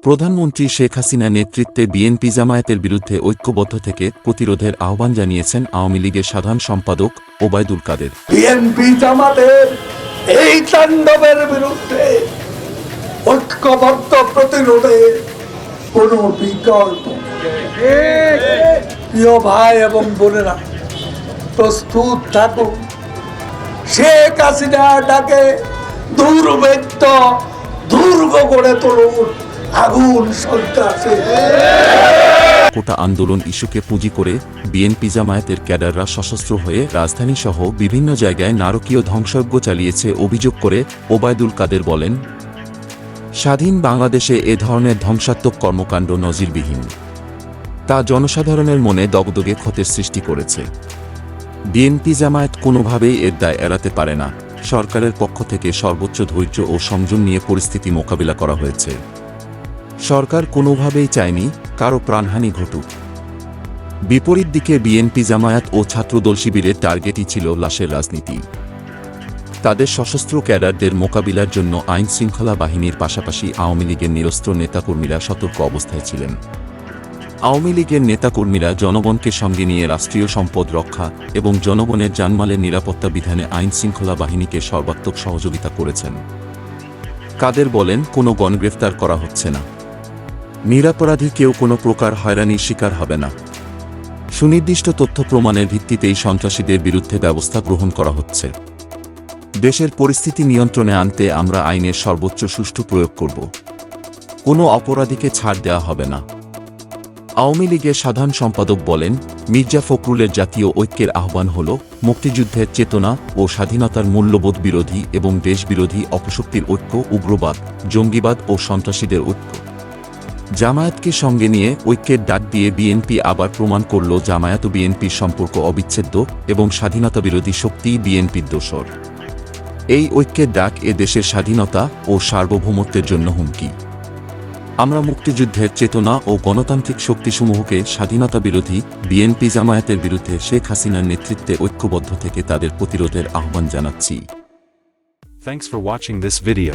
প্রধানমন্ত্রী শেখ হাসিনা নেতৃত্বে বিএনপি জামায়াতের বিরুদ্ধে ঐক্যবদ্ধ থেকে প্রতিরোধের আহ্বান জানিয়েছেন আওয়ামী লীগের সাধারণ সম্পাদক ওবায়দুল কাদের। বিএনপি জামাতের এই তাণ্ডবের বিরুদ্ধে ঐক্যবদ্ধ প্রতিরোধে কোনো বিকল্প প্রিয় ভাই এবং বোনেরা, প্রস্তুত থাকুন। শেখ হাসিনা ডাকে দুর্বৃত্ত, দুর্গ করে তুলুন। আগুন কোটা আন্দোলন ইস্যুকে পুঁজি করে বিএনপি জামায়াতের ক্যাডাররা সশস্ত্র হয়ে রাজধানী সহ বিভিন্ন জায়গায় নারকীয় ধ্বংসজ্ঞ চালিয়েছে অভিযোগ করে ওবায়দুল কাদের বলেন, স্বাধীন বাংলাদেশে এ ধরনের ধ্বংসাত্মক কর্মকাণ্ড নজিরবিহীন। তা জনসাধারণের মনে দগদগে ক্ষতের সৃষ্টি করেছে। বিএনপি জামায়াত কোনোভাবেই এর দায় এড়াতে পারে না। সরকারের পক্ষ থেকে সর্বোচ্চ ধৈর্য ও সংযম নিয়ে পরিস্থিতি মোকাবিলা করা হয়েছে। সরকার কোনোভাবেই চায়নি কারও প্রাণহানি ঘটুক। বিপরীত দিকে বিএনপি জামায়াত ও ছাত্রদল শিবিরের টার্গেটই ছিল লাশের রাজনীতি। তাদের সশস্ত্র ক্যাডারদের মোকাবিলার জন্য আইন শৃঙ্খলা বাহিনীর পাশাপাশি আওয়ামী লীগের নিরস্ত্র নেতাকর্মীরা সতর্ক অবস্থায় ছিলেন। আওয়ামী লীগের নেতাকর্মীরা জনগণকে সঙ্গে নিয়ে রাষ্ট্রীয় সম্পদ রক্ষা এবং জনগণের জানমালের নিরাপত্তা বিধানে আইন শৃঙ্খলা বাহিনীকে সর্বাত্মক সহযোগিতা করেছেন। কাদের বলেন, কোনো গণগ্রেফতার করা হচ্ছে না। নিরাপরাধী কেউ কোনো প্রকার হয়রানির শিকার হবে না। সুনির্দিষ্ট তথ্য প্রমাণের ভিত্তিতেই সন্ত্রাসীদের বিরুদ্ধে ব্যবস্থা গ্রহণ করা হচ্ছে। দেশের পরিস্থিতি নিয়ন্ত্রণে আনতে আমরা আইনের সর্বোচ্চ সুষ্ঠু প্রয়োগ করব। কোনো অপরাধীকে ছাড় দেওয়া হবে না। আওয়ামী লীগের সাধারণ সম্পাদক বলেন, মির্জা ফখরুলের জাতীয় ঐক্যের আহ্বান হল মুক্তিযুদ্ধের চেতনা ও স্বাধীনতার মূল্যবোধ বিরোধী এবং দেশবিরোধী অপশক্তির ঐক্য, উগ্রবাদ, জঙ্গিবাদ ও সন্ত্রাসীদের ঐক্য। জামায়াতকে সঙ্গে নিয়ে ঐক্যের ডাক দিয়ে বিএনপি আবার প্রমাণ করল জামায়াত ও বিএনপির সম্পর্ক অবিচ্ছেদ্য এবং স্বাধীনতা বিরোধী শক্তিই বিএনপির দোসর এই ঐক্যের ডাক এ দেশের স্বাধীনতা ও সার্বভৌমত্বের জন্য হুমকি। আমরা মুক্তিযুদ্ধের চেতনা ও গণতান্ত্রিক শক্তিসমূহকে স্বাধীনতা বিরোধী বিএনপি জামায়াতের বিরুদ্ধে শেখ হাসিনার নেতৃত্বে ঐক্যবদ্ধ থেকে তাদের প্রতিরোধের আহ্বান জানাচ্ছি। Thanks for watching this video.